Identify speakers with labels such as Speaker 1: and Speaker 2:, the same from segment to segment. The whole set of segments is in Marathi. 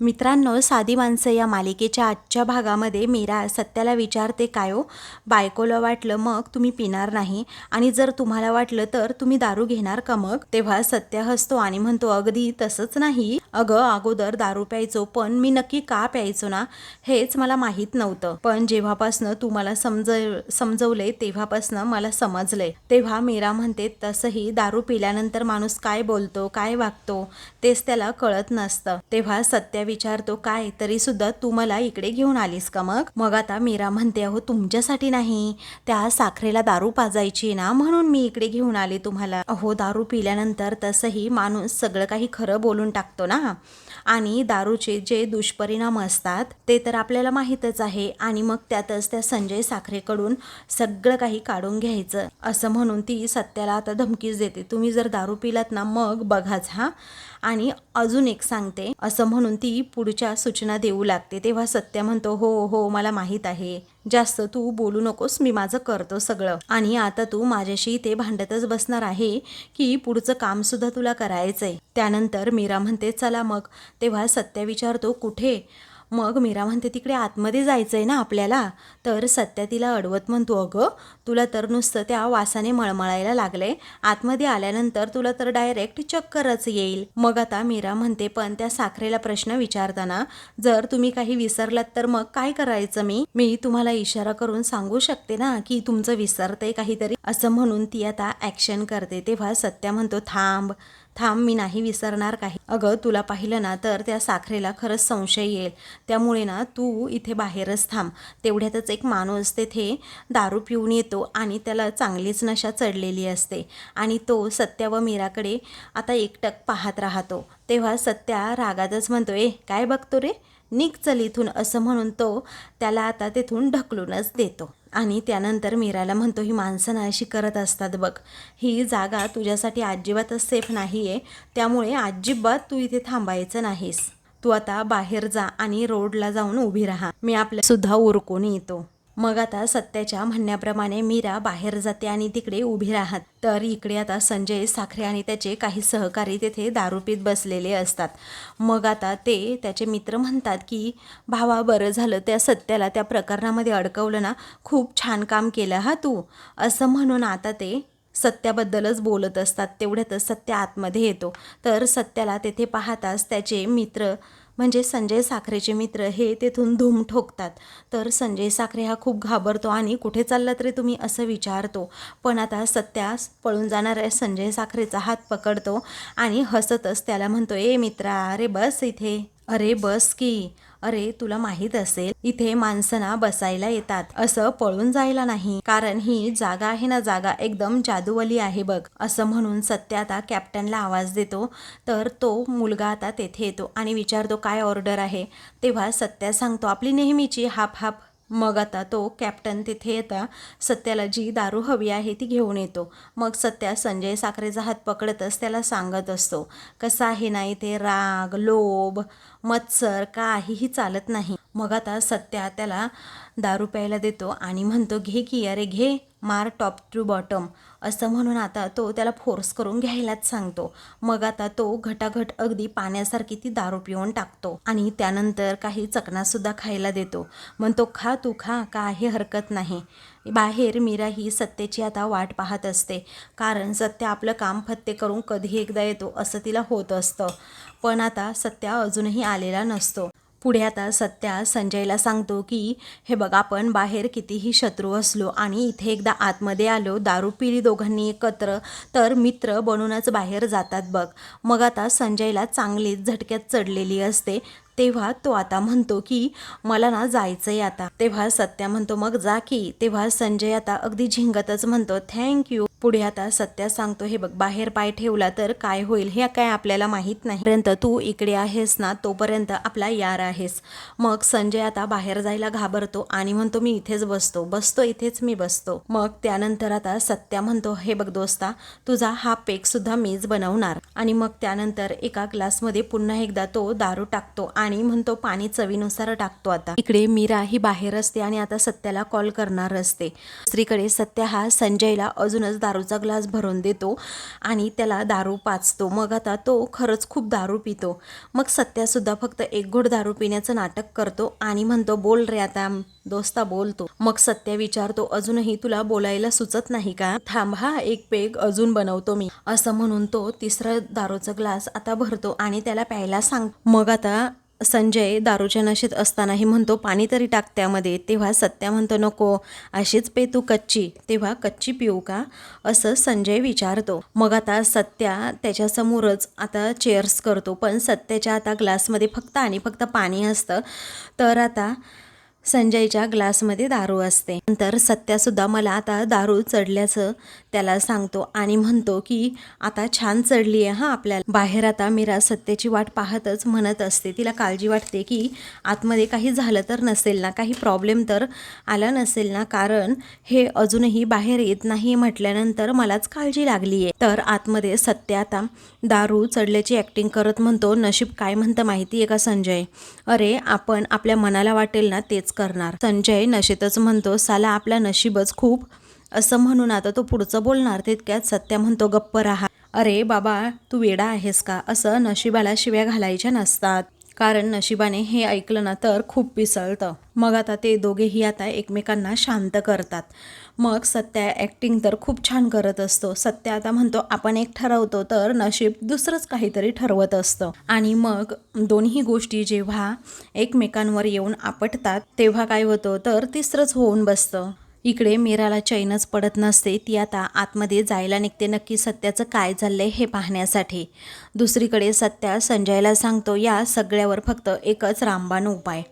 Speaker 1: मित्रांनो साधी माणसं या मालिकेच्या आजच्या भागामध्ये मीरा सत्याला विचारते काय हो? बायकोला वाटलं मग तुम्ही पिणार नाही? आणि जर तुम्हाला वाटलं तर तुम्ही दारू घेणार का मग? तेव्हा सत्य हसतो आणि म्हणतो अगदी तसंच नाही. अगं अगोदर दारू प्यायचो पण मी नक्की का प्यायचो ना? हेच मला माहीत नव्हतं. पण जेव्हापासनं तू मला समज समजवले तेव्हापासनं मला समजलंय तेव्हा मीरा म्हणते तसंही दारू पिल्यानंतर माणूस काय बोलतो काय वागतो? तेच त्याला कळत नसतं. तेव्हा सत्या विचारतो काय तरी सुद्धा तू मला इकडे घेऊन आलीस का मग? मग आता मीरा म्हणते अहो तुमच्यासाठी नाही. त्या साखरेला दारू पाजायची ना म्हणून मी इकडे घेऊन आले तुम्हाला. अहो दारू पिल्यानंतर तसंही माणूस सगळं काही खरं बोलून टाकतो ना. आणि दारूचे जे दुष्परिणाम असतात ते तर आपल्याला माहीतच आहे. आणि मग त्यातच त्या संजय साखरेकडून सगळं काही काढून घ्यायचं. असं म्हणून ती सत्याला आता धमकीच देते तुम्ही जर दारू पिलात ना मग बघाच हा. आणि अजून एक सांगते असं म्हणून ती पुढच्या सूचना देऊ लागते. तेव्हा सत्य म्हणतो हो हो मला माहीत आहे. जास्त तू बोलू नकोस मी माझं करतो सगळं. आणि आता तू माझ्याशी ते भांडतच बसणार आहे की पुढचं काम सुद्धा तुला करायचंय. त्यानंतर मीरा म्हणते चला मग. तेव्हा सत्य विचारतो कुठे? मग मीरा म्हणते तिकडे आतमध्ये जायचं आहे ना आपल्याला? तर सत्या तिला अडवत म्हणतो अगं तुला तर नुसतं त्या वासाने मळमळायला लागले आतमध्ये आल्यानंतर तुला तर डायरेक्ट चक्करच येईल. मग आता मीरा म्हणते पण त्या साखरेला प्रश्न विचारताना जर तुम्ही काही विसरलात तर मग काय करायचं मी? मी तुम्हाला इशारा करून सांगू शकते ना की तुमचं विसरतंय काहीतरी? असं म्हणून ती आता ॲक्शन करते. तेव्हा सत्या म्हणतो थांब. थांब मी नाही विसरणार काही. अगं तुला पाहिलं ना तर त्या साखरेला खरंच संशय येईल. त्यामुळे ना तू इथे बाहेरच थांब. तेवढ्यातच एक माणूस तेथे दारू पिऊन येतो आणि त्याला चांगलीच नशा चढलेली असते. आणि तो सत्या व मीराकडे आता एकटक पाहत राहतो. तेव्हा सत्या रागातच म्हणतो ए काय बघतो रे? निघ चल इथून असं म्हणून तो त्याला आता तेथून ढकलूनच देतो. आणि त्यानंतर मीराला म्हणतो ही माणसं ना अशी करत असतात बघ. ही जागा तुझ्यासाठी अजिबातच सेफ नाही आहे त्यामुळे अजिबात तू इथे थांबायचं नाहीस. तू आता बाहेर जा आणि रोडला जाऊन उभी राहा. मी आपल्या सुद्धा उरकून येतो. मग आता सत्याच्या म्हणण्याप्रमाणे मीरा बाहेर जाते आणि तिकडे उभी राहत. तर इकडे आता संजय साखरे आणि त्याचे काही सहकारी तेथे दारू पीत बसलेले असतात. मग आता ते त्याचे मित्र म्हणतात की भावा बरं झालं त्या सत्याला त्या प्रकरणामध्ये अडकवलं ना खूप छान काम केलं हा तू? असं म्हणून आता ते सत्याबद्दलच बोलत असतात. तेवढ्यातच सत्य आतमध्ये येतो. तर सत्याला तेथे पाहताच त्याचे मित्र म्हणजे संजय साखरेचे मित्र हे तेथून धूम ठोकतात. तर संजय साखरे हा खूप घाबरतो आणि कुठे चाललात रे तुम्ही असं विचारतो. पण आता सत्यास पळून जाणाऱ्या संजय साखरेचा हात पकडतो आणि हसतच त्याला म्हणतो ए मित्रा अरे बस इथे. अरे बस की. अरे तुला माहीत असेल इथे माणसं बसायला येतात. असं पळून जायला नाही. कारण ही जागा आहे ना जागा एकदम जादूवली आहे बघ. असं म्हणून सत्य आता कॅप्टनला आवाज देतो. तर तो मुलगा आता तेथे येतो आणि विचारतो काय ऑर्डर आहे? तेव्हा सत्या सांगतो आपली नेहमीची हाप हाप मग आता तो कॅप्टन तिथे येता सत्याला जी दारू हवी आहे ती घेऊन येतो. मग सत्या संजय साखरेचा हात पकडतच त्याला सांगत असतो कसं आहे ना इथे राग लोभ मत्सर काहीही चालत नाही. मग आता सत्या त्याला दारू प्यायला देतो आणि म्हणतो घे की अरे घे. मार टॉप टू बॉटम असं म्हणून आता तो त्याला फोर्स करून घ्यायलाच सांगतो. मग आता तो घटाघट अगदी पाण्यासारखी ती दारू पिऊन टाकतो आणि त्यानंतर काही चकनासुद्धा खायला देतो. म्हणतो खा तू खा काही हरकत नाही. बाहेर मीरा ही सत्तेची आता वाट पाहत असते. कारण सत्य आपलं काम फत्ते करून कधी एकदा येतो असं तिला होत असतं. पण आता सत्या अजूनही आलेला नसतो. पुढे आता सत्या संजयला सांगतो की हे बघ आपण बाहेर कितीही शत्रू असलो आणि इथे एकदा आतमध्ये आलो दारू पिली दोघांनी एकत्र तर मित्र बनूनच बाहेर जातात बघ. मग आता संजयला चांगलीच झटक्यात चढलेली असते. तेव्हा तो आता म्हणतो की मला ना जायचं आहे आता. तेव्हा सत्या म्हणतो मग जा की. तेव्हा संजय आता अगदी झिंगतच म्हणतो थँक्यू पुढे आता सत्या सांगतो हे बघ बाहेर पाय ठेवला तर काय होईल हे काय आपल्याला माहीत नाही. पर्यंत तू इकडे आहेस ना तोपर्यंत आपला यार आहेस. मग संजय आता बाहेर जायला घाबरतो आणि म्हणतो मी इथेच बसतो बसतो इथेच मी बसतो. मग त्यानंतर आता सत्या म्हणतो हे बघ दोस्ता तुझा हा पेक सुद्धा मीच बनवणार. आणि मग त्यानंतर एका ग्लासमध्ये पुन्हा एकदा तो दारू टाकतो आणि म्हणतो पाणी चवीनुसार टाकतो आता. इकडे मीरा ही बाहेर असते आणि आता सत्याला कॉल करणार असते. दुसरीकडे सत्या हा संजयला अजूनच दारूचा ग्लास भरून देतो आणि त्याला दारू पाचतो. मग आता तो खरंच खूप दारू पितो. मग सत्यासुद्धा फक्त एक घोट दारू पिण्याचं नाटक करतो आणि म्हणतो बोल रे आता दोस्ता बोलतो. मग सत्य विचारतो अजूनही तुला बोलायला सुचत नाही का? थांब हा एक पेग अजून बनवतो मी. असं म्हणून तो तिसरा दारूचा ग्लास आता भरतो आणि त्याला प्यायला सांग मग आता संजय दारूच्या नशेत असतानाही म्हणतो पाणी तरी टाक त्यामध्ये. तेव्हा सत्या म्हणतो नको. अशीच पे तू कच्ची. तेव्हा कच्ची पिऊ का? असं संजय विचारतो. मग आता सत्या त्याच्यासमोरच आता चेअर्स करतो. पण सत्याच्या आता ग्लासमध्ये फक्त आणि फक्त पाणी असतं. तर आता संजयच्या ग्लासमध्ये दारू असते. नंतर सत्यासुद्धा मला आता दारू चढल्याचं त्याला सांगतो आणि म्हणतो की आता छान चढली आहे हां आपल्याला. बाहेर आता मीरा सत्तेची वाट पाहतच म्हणत असते. तिला काळजी वाटते की आतमध्ये काही झालं तर नसेल ना काही प्रॉब्लेम तर आला नसेल ना कारण हे अजूनही बाहेर येत नाही म्हटल्यानंतर मलाच काळजी लागली आहे तर आतमध्ये सत्य आता दारू चढल्याची ॲक्टिंग करत म्हणतो नशीब काय म्हणतं माहिती आहे का संजय? अरे आपण आपल्या मनाला वाटेल ना तेच करणार. संजय नशेतच म्हणतो साला आपला नशीबच खूप असं म्हणून आता तो पुढचं बोलणार तितक्यात सत्या म्हणतो गप्प राहा. अरे बाबा तू वेडा आहेस का? असं नशिबाला शिव्या घालायच्या नसतात. कारण नशिबाने हे ऐकलं ना तर खूप पिसळतं. मग आता ते दोघेही आता एकमेकांना शांत करतात. मग सत्या ॲक्टिंग तर खूप छान करत असतो. सत्या आता म्हणतो आपण एक ठरवतो तर नशीब दुसरंच काहीतरी ठरवत असतं. आणि मग दोन्ही गोष्टी जेव्हा एकमेकांवर येऊन आपटतात तेव्हा काय होतं? तर तिसरंच होऊन बसतं. इकडे मीराला चैनच पडत नसते ती आता आतमध्ये जायला निघते. नक्की सत्याचं काय चाललंय हे पाहण्यासाठी. दुसरीकडे सत्या संजयला सांगतो या सगळ्यावर फक्त एकच रामबाण उपाय.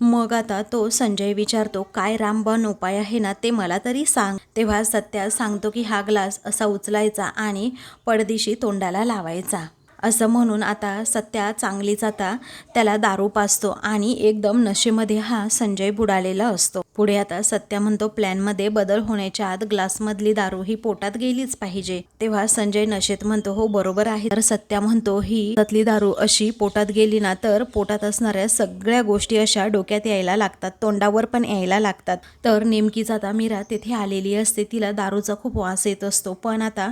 Speaker 1: मग आता तो संजय विचारतो काय रामबाण उपाय आहे ना ते मला तरी सांग. तेव्हा सत्या सांगतो की हा ग्लास असा उचलायचा आणि पडदिशी तोंडाला लावायचा. असं म्हणून आता सत्या चांगलीच आता त्याला दारू पाजतो आणि एकदम नशेमध्ये हा संजय बुडालेला असतो. पुढे आता सत्या म्हणतो प्लॅनमध्ये बदल होण्याच्या आत ग्लासमधली दारू ही पोटात गेलीच पाहिजे. तेव्हा संजय नशेत म्हणतो हो बरोबर आहे. तर सत्या म्हणतो ही त्यातली दारू अशी पोटात गेली ना तर पोटात असणाऱ्या सगळ्या गोष्टी अशा डोक्यात यायला लागतात तोंडावर पण यायला लागतात. तर नेमकीच आता मीरा तिथे आलेली असते तिला दारूचा खूप वास येत असतो. पण आता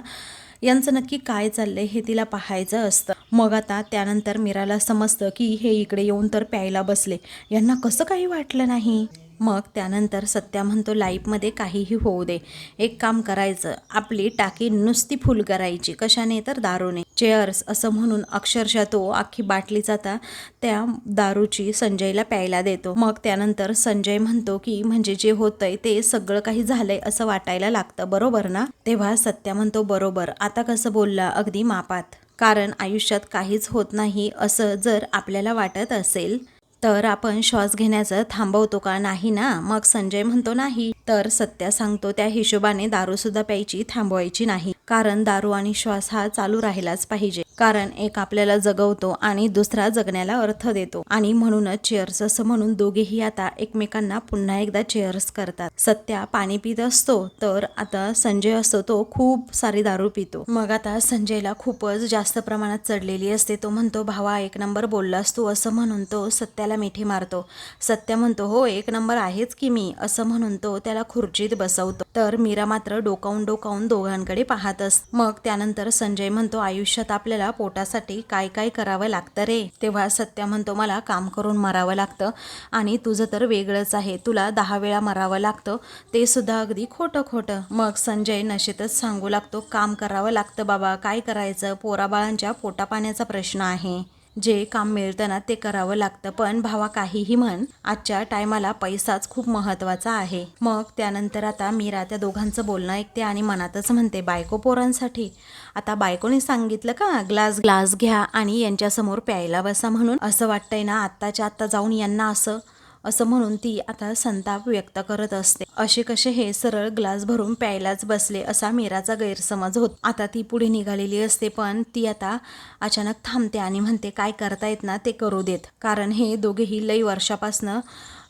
Speaker 1: यांचं नक्की काय चाललंय हे तिला पाहायचं असतं. मग आता त्यानंतर मीराला समजतं की हे इकडे येऊन तर प्यायला बसले. यांना कसं काही वाटलं नाही? मग त्यानंतर सत्या म्हणतो लाईफमध्ये काहीही होऊ दे. एक काम करायचं. आपली टाकी नुसती फुल करायची. कशाने? तर दारूने. चेअर्स असं म्हणून अक्षरशः तो अख्खी बाटली जाता त्या दारूची संजयला प्यायला देतो. मग त्यानंतर संजय म्हणतो की म्हणजे जे होतंय ते सगळं काही झालंय असं वाटायला लागतं. बरोबर ना? तेव्हा सत्या म्हणतो बरोबर. आता कसं बोलला? अगदी मापात. कारण आयुष्यात काहीच होत नाही असं जर आपल्याला वाटत असेल तर आपण श्वास घेण्याचं थांबवतो का? नाही ना? मग संजय म्हणतो नाही. तर सत्या सांगतो त्या हिशोबाने दारू सुद्धा प्यायची थांबवायची नाही. कारण दारू आणि श्वास हा चालू राहिलाच पाहिजे. कारण एक आपल्याला जगवतो आणि दुसरा जगण्याला अर्थ देतो. आणि म्हणूनच चेअर्स असं म्हणून दोघेही आता एकमेकांना पुन्हा एकदा चेअर्स करतात. सत्या पाणी पित असतो तर आता संजय असतो तो खूप सारी दारू पितो. मग आता संजयला खूपच जास्त प्रमाणात चढलेली असते. तो म्हणतो भावा एक नंबर बोललास तू असं म्हणून तो सत्याला मिठी मारतो. सत्य म्हणतो हो एक नंबर आहेच की मी असं म्हणून तो त्याला खुर्चीत बसवतो. तर मीरा मात्र डोकावून डोकावून दोघांकडे पाहत असत मग त्यानंतर संजय म्हणतो आयुष्यात आपल्याला पोटासाठी काय काय करावं लागतं रे? तेव्हा सत्य म्हणतो मला काम करून मरावं लागतं आणि तुझं तर वेगळंच आहे. तुला दहा वेळा मरावं लागतं ते सुद्धा अगदी खोटं खोटं. मग संजय नशेतच सांगू लागतो काम करावं लागतं बाबा काय करायचं? पोराबाळांच्या पोटापाण्याचा प्रश्न आहे. जे काम मिळतं ना ते करावं लागतं पण भावा काहीही म्हण आजच्या टायमाला पैसाच खूप महत्त्वाचा आहे. मग त्यानंतर आता मीरा त्या दोघांचं बोलणं ऐकते आणि मनातच म्हणते बायको पोरांसाठी. आता बायकोने सांगितलं का ग्लास ग्लास घ्या आणि यांच्यासमोर प्यायला बसा म्हणून? असं वाटतंय ना आत्ताच्या आत्ता जाऊन यांना असं असं म्हणून ती आता संताप व्यक्त करत असते. असे कसे हे सरळ ग्लास भरून प्यायलाच बसले असा मीराचा गैरसमज होत. आता ती पुढे निघालेली असते पण ती आता अचानक थांबते आणि म्हणते काय करता येत ना ते करू देत. कारण हे दोघेही लई वर्षापासनं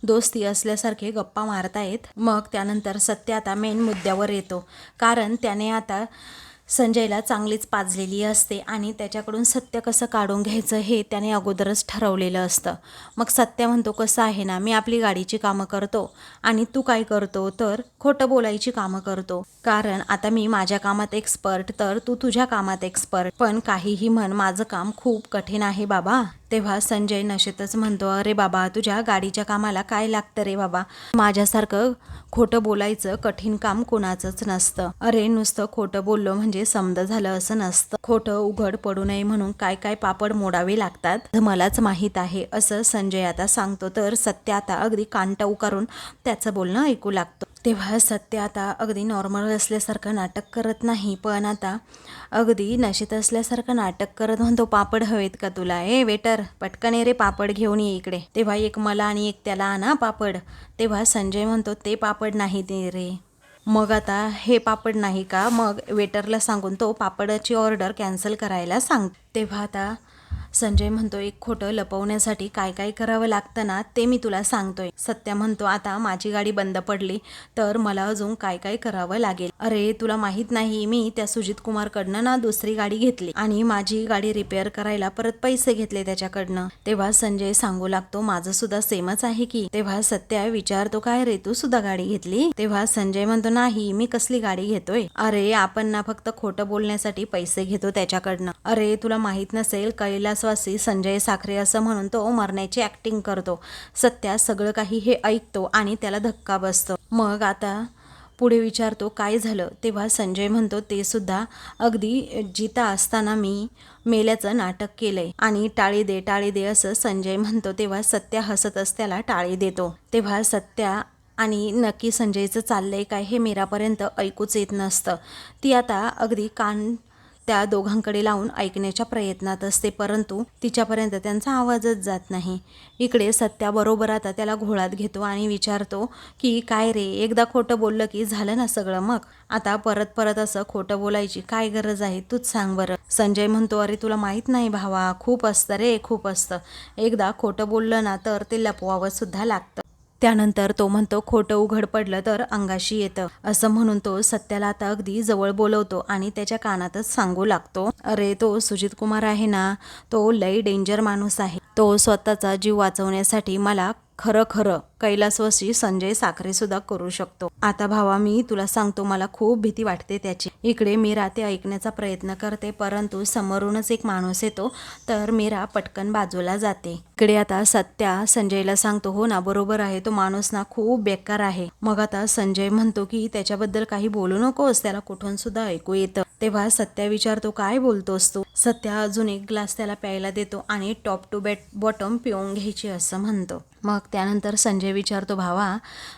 Speaker 1: दोस्ती असल्यासारखे गप्पा मारतायत. मग त्यानंतर सत्य आता मेन मुद्द्यावर येतो. कारण त्याने आता संजयला चांगलीच पाजलेली असते आणि त्याच्याकडून सत्य कसं काढून घ्यायचं हे त्याने अगोदरच ठरवलेलं असतं. मग सत्य म्हणतो कसं आहे ना मी आपली गाडीची कामं करतो आणि तू काय करतो तर खोटं बोलायची कामं करतो. कारण आता मी माझ्या कामात एक्सपर्ट तर तू तुझ्या कामात एक्सपर्ट पण काहीही म्हण माझं काम खूप कठीण आहे बाबा. तेव्हा संजय नशेतच म्हणतो अरे बाबा तुझ्या गाडीच्या कामाला काय लागतं रे बाबा? माझ्यासारखं खोटं बोलायचं कठीण काम कोणाचंच नसतं. अरे नुसतं खोटं बोललो म्हणजे समज झालं असं नसतं. खोटं उघड पडू नये म्हणून काय काय पापड मोडावे लागतात मलाच माहीत आहे असं संजय आता सांगतो. तर सत्य आता अगदी कांटा उकारून त्याचं बोलणं ऐकू लागतो. तेव्हा सत्य आता अगदी नॉर्मल असल्यासारखं नाटक करत नाही पण आता अगदी नशेत असल्यासारखं नाटक करत म्हणतो पापड हवेत का तुला? ए वेटर पटकन ये रे पापड घेऊन ये इकडे. तेव्हा एक मला आणि एक त्याला आणा पापड. तेव्हा संजय म्हणतो ते पापड नाही ते रे. मग आता हे पापड नाही का? मग वेटरला सांगून तो पापडाची ऑर्डर कॅन्सल करायला सांग. तेव्हा आता संजय म्हणतो एक खोटं लपवण्यासाठी काय काय करावं लागतं ना ते मी तुला सांगतोय. सत्या म्हणतो आता माझी गाडी बंद पडली तर मला अजून काय काय करावं लागेल? अरे तुला माहीत नाही मी त्या सुजित कुमारकडनं ना दुसरी गाडी घेतली आणि माझी गाडी रिपेअर करायला परत पैसे घेतले त्याच्याकडनं. तेव्हा संजय सांगू लागतो माझं सुद्धा सेमच आहे की. तेव्हा सत्या विचारतो काय रे तू सुद्धा गाडी घेतली? तेव्हा संजय म्हणतो नाही मी कसली गाडी घेतोय? अरे आपण ना फक्त खोटं बोलण्यासाठी पैसे घेतो त्याच्याकडनं. अरे तुला माहीत नसेल कैलास कैलासवासी संजय साखरे असं म्हणून तो मरण्याची ॲक्टिंग करतो. सत्या सगळं काही हे ऐकतो आणि त्याला धक्का बसतो. मग आता पुढे विचारतो काय झालं? तेव्हा संजय म्हणतो ते सुद्धा अगदी जिता असताना मी मेल्याचं नाटक केलंय आणि टाळी दे टाळी दे असं संजय म्हणतो तेव्हा सत्या हसतच त्याला टाळी देतो. तेव्हा सत्या आणि नक्की संजयचं चाललंय काय हे मेरापर्यंत ऐकूच येत नसतं. ती आता अगदी कान त्या दोघांकडे लावून ऐकण्याच्या प्रयत्नात असते परंतु तिच्यापर्यंत त्यांचा आवाजच जात नाही. इकडे सत्याबरोबर आता त्याला घोळात घेतो आणि विचारतो की काय रे एकदा खोटं बोललं की झालं ना सगळं मग? आता परत परत असं खोटं बोलायची काय गरज आहे? तूच सांग बरं. संजय म्हणतो अरे तुला माहीत नाही भावा खूप असतं रे खूप असतं. एकदा खोटं बोललं ना तर ते लपवावं सुद्धा लागतं. त्यानंतर तो म्हणतो खोटं उघड पडलं तर अंगाशी येतं. असं म्हणून तो सत्याला आता अगदी जवळ बोलवतो आणि त्याच्या कानातच सांगू लागतो अरे तो सुजित कुमार आहे ना तो लय डेंजर माणूस आहे. तो स्वतःचा जीव वाचवण्यासाठी मला खरं खरं कैलासवशी संजय साखरे सुद्धा करू शकतो. आता भावा मी तुला सांगतो मला खूप भीती वाटते त्याची. इकडे मीरा ते ऐकण्याचा प्रयत्न करते परंतु समोरूनच एक माणूस येतो तर मीरा पटकन बाजूला जाते. इकडे आता सत्या संजयला सांगतो हो ना बरोबर आहे तो माणूस ना खूप बेकार आहे. मग आता संजय म्हणतो की त्याच्याबद्दल काही बोलू नकोस त्याला कुठून सुद्धा ऐकू येतं. तेव्हा सत्या विचारतो काय बोलतोस तू? सत्या अजून एक ग्लास त्याला प्यायला देतो आणि टॉप टू बॅट बॉटम पिऊन घ्यायची असं म्हणतो. मग त्यानंतर संजय विचारतो भावा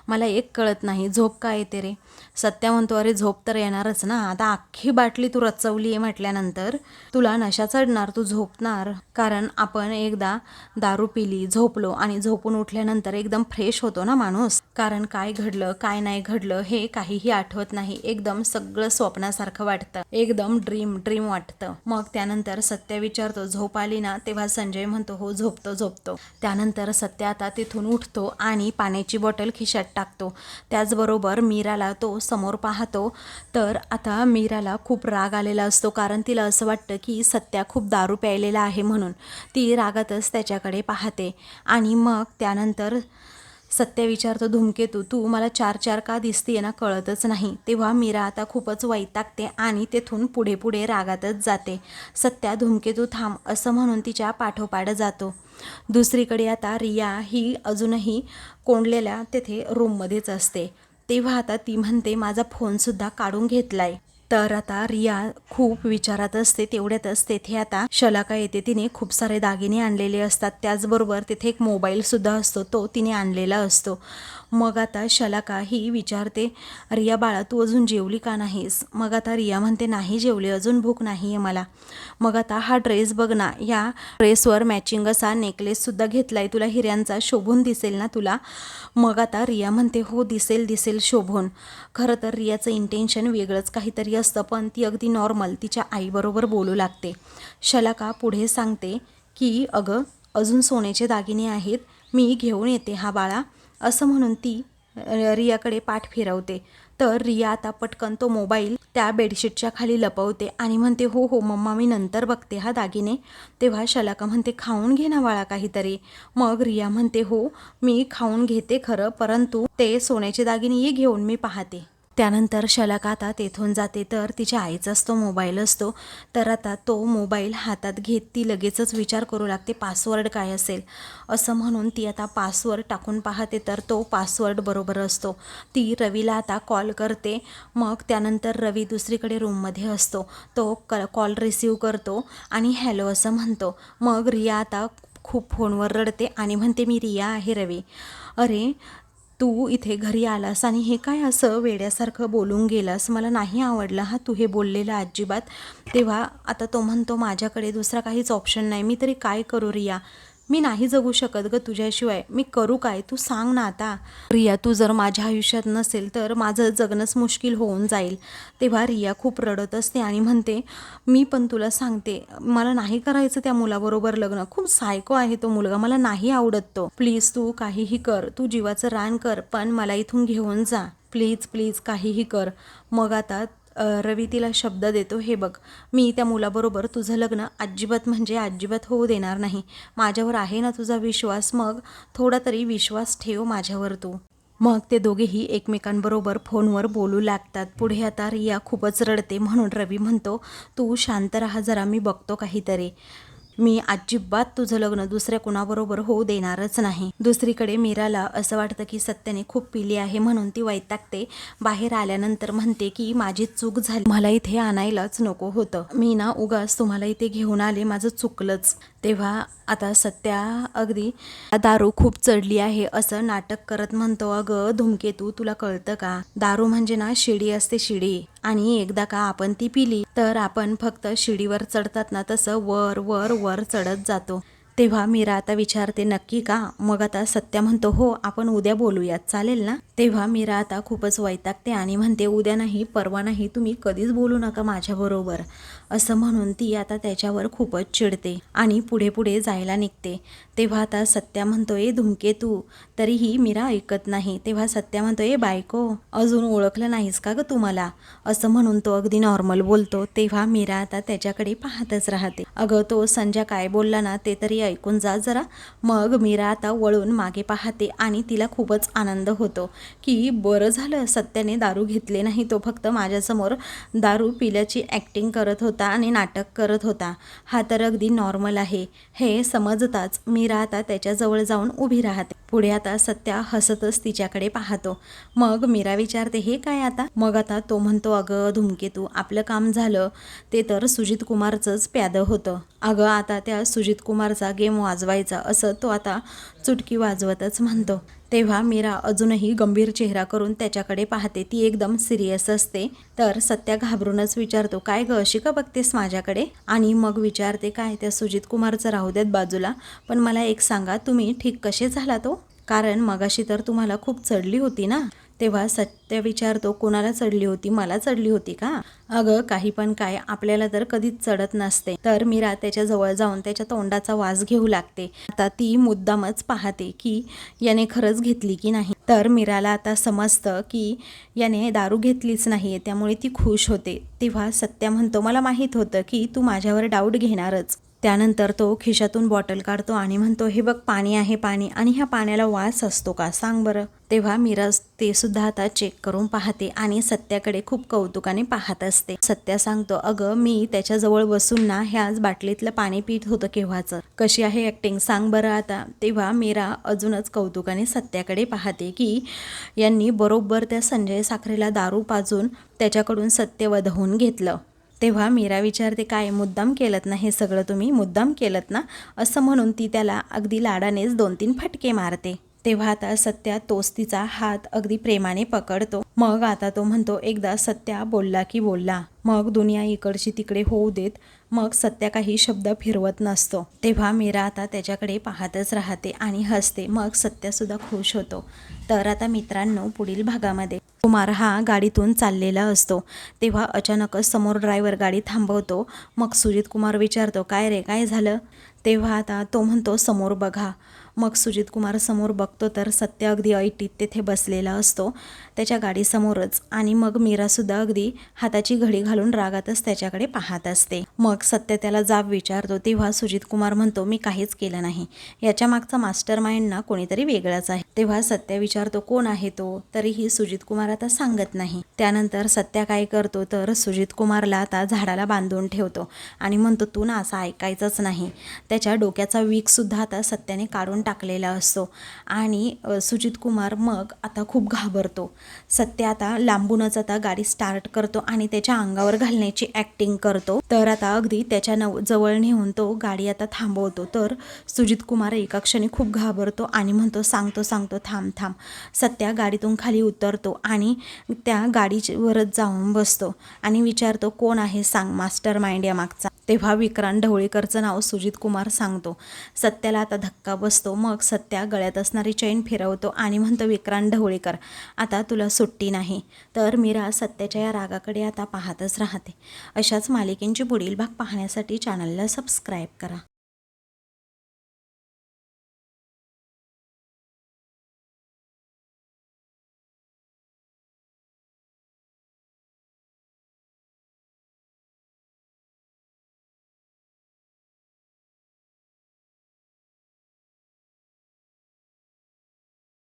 Speaker 1: मला एक कळत नाही झोप काय येते रे? सत्या म्हणतो अरे झोप तर येणारच ना. आता अख्खी बाटली तू रचवली आहे म्हटल्यानंतर तुला नशा चढणार तू झोपणार. कारण आपण एकदा दारू पिली झोपलो आणि झोपून उठल्यानंतर एकदम फ्रेश होतो ना माणूस. कारण काय घडलं काय नाही घडलं हे काहीही आठवत नाही. एकदम सगळं स्वप्नासारखं वाटतं. एकदम ड्रीम ड्रीम वाटतं. मग त्यानंतर सत्या विचारतो झोप आली ना? तेव्हा संजय म्हणतो हो झोपतो झोपतो. त्यानंतर सत्या आता तिथून उठतो आणि पाण्याची बॉटल खिशात टाकतो. त्याचबरोबर मीराला तो समोर पाहतो. तर आता मीराला खूप राग आलेला असतो कारण तिला असं वाटतं की सत्या खूप दारू प्यायलेला आहे म्हणून. ती रागातच त्याच्याकडे पाहते. आणि मग त्यानंतर सत्य विचारतो धूमकेतू तू मला चार चार का दिसते ना कळतच नाही. तेव्हा मीरा आता खूपच वैतागते आणि तेथून पुढे पुढे रागातच जाते. सत्या धूमकेतू थांब असं म्हणून तिच्या पाठोपाठ जातो. दुसरीकडे आता रिया ही अजूनही कोंडलेल्या तेथे रूममध्येच असते. तेव्हा आता ती म्हणते माझा फोनसुद्धा काढून घेतलाय. तर आता रिया खूप विचारात असते तेवढ्यातच तेथे आता शलाका येते तिने खूप सारे दागिने आणलेले असतात. त्याचबरोबर तिथे एक मोबाईलसुद्धा असतो तो तिने आणलेला असतो. मग आता शलाका ही विचारते रिया बाळा तू अजून जेवली का नाहीस? मग आता रिया म्हणते नाही जेवली अजून भूक नाही आहे मला. मग आता हा ड्रेस बघ ना या ड्रेसवर मॅचिंग असा नेकलेससुद्धा घेतलाय तुला हिऱ्यांचा शोभून दिसेल ना तुला? मग आता रिया म्हणते हो दिसेल दिसेल शोभून. खरं तर रियाचं इंटेन्शन वेगळंच काहीतरी असतं पण ती अगदी नॉर्मल तिच्या आईबरोबर बोलू लागते. शलाका पुढे सांगते की अगं अजून सोन्याचे दागिने आहेत मी घेऊन येते हा बाळा. असं म्हणून ती रियाकडे पाठ फिरवते. तर रिया आता पटकन तो मोबाईल त्या बेडशीटच्या खाली लपवते आणि म्हणते हो हो मम्मा मी नंतर बघते हा दागिने. तेव्हा शलाका म्हणते खाऊन घे ना बाळा काहीतरी. मग रिया म्हणते हो मी खाऊन घेते खरं परंतु ते सोन्याचे दागिने ये घेऊन मी पाहते. त्यानंतर शलक आता तेथून जाते तर तिच्या आईचाच तो मोबाईल असतो. तर आता तो मोबाईल हातात घेत ती लगेचच विचार करू लागते पासवर्ड काय असेल? असं म्हणून ती आता पासवर्ड टाकून पाहते तर तो पासवर्ड बरोबर असतो. ती रवीला आता कॉल करते. मग त्यानंतर रवी दुसरीकडे रूममध्ये असतो. तो क कॉल रिसीव करतो आणि हॅलो असं म्हणतो. मग रिया आता खूप फोनवर रडते आणि म्हणते मी रिया आहे रवी. अरे तू इथे घरी आलास आणि हे काय असं वेड्यासारखं बोलून गेलास? मला नाही आवडलं हा तू हे बोललेलं अजिबात. तेव्हा आता तो म्हणतो माझ्याकडे दुसरा काहीच ऑप्शन नाही. मी तरी काय करू रिया? मी नाही जगू शकत ग तुझ्याशिवाय. मी करू काय? तू सांग ना आता. रिया तू जर माझ्या आयुष्यात नसेल तर माझं जगणंच मुश्किल होऊन जाईल. तेव्हा रिया खूप रडत असते आणि म्हणते मी पण तुला सांगते. मला नाही करायचं त्या मुलाबरोबर लग्न. खूप सायको आहे तो मुलगा. मला नाही आवडत तो. प्लीज तू काहीही कर. तू जीवाचं रान कर. पण मला इथून घेऊन जा. प्लीज प्लीज काहीही कर. मग आता रवी तिला शब्द देतो हे बघ मी त्या मुलाबरोबर तुझं लग्न अजिबात म्हणजे अजिबात होऊ देणार नाही. माझ्यावर आहे ना तुझा विश्वास मग थोडा तरी विश्वास ठेव माझ्यावर तू. मग ते दोघेही एकमेकांबरोबर फोनवर बोलू लागतात. पुढे आता रिया खूपच रडते म्हणून रवी म्हणतो तू शांत राहा जरा मी बघतो काहीतरी. मी अजिबात तुझं लग्न दुसऱ्या कुणाबरोबर होऊ देणारच नाही. दुसरीकडे मीराला असं वाटतं की सत्याने खूप पिली आहे म्हणून ती वैतागते. बाहेर आल्यानंतर म्हणते की माझी चूक झाली. मला इथे आणायलाच नको होतं. मी ना उगाच तुम्हाला इथे घेऊन आले माझं चुकलंच. तेव्हा आता सत्या अगदी दारू खूप चढली आहे असं नाटक करत म्हणतो अगं धुमकेतू तुला कळतं का? दारू म्हणजे ना शिडी असते शिडी. आणि एकदा का आपण ती पिली तर आपण फक्त शिडीवर चढतात ना तसं वर वर वर चढत जातो. तेव्हा मीरा आता विचारते नक्की का? मग आता सत्या म्हणतो हो आपण उद्या बोलूयात चालेल ना? तेव्हा मीरा आता खूपच वैतागते आणि म्हणते उद्या नाही परवा नाही तुम्ही कधीच बोलू नका माझ्याबरोबर. असं म्हणून ती आता त्याच्यावर खूपच चिडते आणि पुढे पुढे जायला निघते. तेव्हा आता सत्या म्हणतो धुमकेतू धुमके तू. तरीही मीरा ऐकत नाही. तेव्हा सत्या म्हणतो बायको अजून ओळखलं नाहीस का ग तू मला असं म्हणून तो अगदी नॉर्मल बोलतो. तेव्हा मीरा आता त्याच्याकडे पाहतच राहते. अगं तो संजय काय बोलला ना ते तरी ऐकून जा जरा. मग मीरा आता वळून मागे पाहते आणि तिला खूपच आनंद होतो की बरं झालं सत्याने दारू घेतले नाही. तो फक्त माझ्यासमोर दारू पिल्याची ॲक्टिंग करत होता. आणि नाटक करत होता. हा तर अगदी नॉर्मल आहे. हे समजताच मीरा आता त्याच्याजवळ जाऊन उभी राहते. पुढे आता सत्या हसतच तिच्याकडे पाहतो. मग मीरा विचारते हे काय आता? मग आता तो म्हणतो अगं धुमकेतू आपलं काम झालं. ते तर सुजित कुमारचंच प्यादं होतं. अगं आता त्या सुजित कुमारचा गेम वाजवायचा असं तो आता चुटकी वाजवतच म्हणतो. तेव्हा मीरा अजूनही गंभीर चेहरा करून त्याच्याकडे पाहते. ती एकदम सिरियस असते. तर सत्या घाबरूनच विचारतो काय ग अशी का बघतेस माझ्याकडे? आणि मग विचारते काय त्या सुजित कुमारचं राहू द्यात बाजूला पण मला एक सांगा तुम्ही ठीक कसे झाला तो हो? कारण मगाशी तर तुम्हाला खूप चढली होती ना. तेव्हा सत्य विचारतो कोणाला चढली होती? मला चढली होती का? अगं काही पण काय आपल्याला तर कधीच चढत नसते. तर मीरा त्याच्याजवळ जाऊन त्याच्या तोंडाचा वास घेऊ लागते. आता ती मुद्दामच पाहते की याने खरंच घेतली की नाही. तर मीराला आता समजतं की याने दारू घेतलीच नाहीये त्यामुळे ती खुश होते. तेव्हा सत्या म्हणतो मला माहीत होतं की तू माझ्यावर डाऊट घेणारच. त्यानंतर तो खिशातून बॉटल काढतो आणि म्हणतो हे बघ पाणी आहे पाणी. आणि ह्या पाण्याला वास असतो का? सांग बरं. तेव्हा मिरज ते सुद्धा आता चेक करून पाहते आणि सत्याकडे खूप कौतुकाने पाहत असते. सत्या सांगतो अगं मी त्याच्याजवळ बसून ना ह्याच बाटलीतलं पाणी पित होतं केव्हाचं? कशी आहे ॲक्टिंग सांग बरं आता. तेव्हा मीरा अजूनच कौतुकाने सत्याकडे पाहते की यांनी बरोबर त्या संजय साखरेला दारू पाजून त्याच्याकडून सत्य वधवून घेतलं. तेव्हा मीरा विचारते काय मुद्दाम केलत ना हे सगळं तुम्ही? मुद्दाम केलत ना? असं म्हणून ती त्याला अगदी लाडानेच दोन तीन फटके मारते. तेव्हा आता सत्या तोच तिचा हात अगदी प्रेमाने पकडतो. मग आता तो म्हणतो एकदा सत्या बोलला की बोलला. मग दुनिया इकडची तिकडे होऊ देत. मग सत्या काही शब्द फिरवत नसतो. तेव्हा मीरा आता त्याच्याकडे पाहतच राहते आणि हसते. मग सत्यासुद्धा खुश होतो. तर आता मित्रांनो पुढील भागामध्ये कुमार हा गाडीतून चाललेला असतो. तेव्हा अचानकच समोर ड्रायव्हर गाडी थांबवतो. मग सुजित कुमार विचारतो काय रे काय झालं? तेव्हा आता तो म्हणतो समोर बघा. मग सुजित कुमार समोर बघतो तर सत्य अगदी ऐटीत तेथे बसलेला असतो. त्याच्या गाडीसमोरच आणि मग मीरासुद्धा अगदी हाताची घडी घालून रागातच त्याच्याकडे पाहत असते. मग सत्य त्याला जाब विचारतो तेव्हा सुजित कुमार म्हणतो मी काहीच केलं नाही. याच्या मागचा मास्टर माइंड ना कोणीतरी वेगळाच आहे. तेव्हा सत्य विचारतो कोण आहे तो? तरीही सुजित कुमार आता सांगत नाही. त्यानंतर सत्या काय करतो तर सुजित कुमारला आता झाडाला बांधून ठेवतो आणि म्हणतो तू ना असं ऐकायचंच नाही. त्याच्या डोक्याचा वीकसुद्धा आता सत्याने काढून टाकलेला असतो. आणि सुजित कुमार मग आता खूप घाबरतो. सत्य आता लांबूनच आता गाडी स्टार्ट करतो आणि त्याच्या अंगावर घालण्याची ॲक्टिंग करतो. तर आता अगदी त्याच्या नव जवळ नेऊन तो गाडी आता थांबवतो. तर सुजित कुमार एका क्षणी खूप घाबरतो आणि म्हणतो सांगतो सांगतो थांब थांब. सत्या गाडीतून खाली उतरतो आणि त्या गाडीवरच जाऊन बसतो आणि विचारतो कोण आहे? सांग मास्टर माइंड या मागचा. तेव्हा विक्रांत ढवळीकरचं नाव सुजित कुमार सांगतो. सत्याला आता धक्का बसतो. मग सत्या गळ्यात असणारी चैन फिरवतो आणि म्हणतो विक्रांत ढवळीकर आता तुला सुट्टी नाही. तर मीरा सत्याच्या या रागाकडे आता पाहतच राहते. अशाच मालिकेंची पुढील भाग पाहण्यासाठी चॅनलला सबस्क्राईब करा.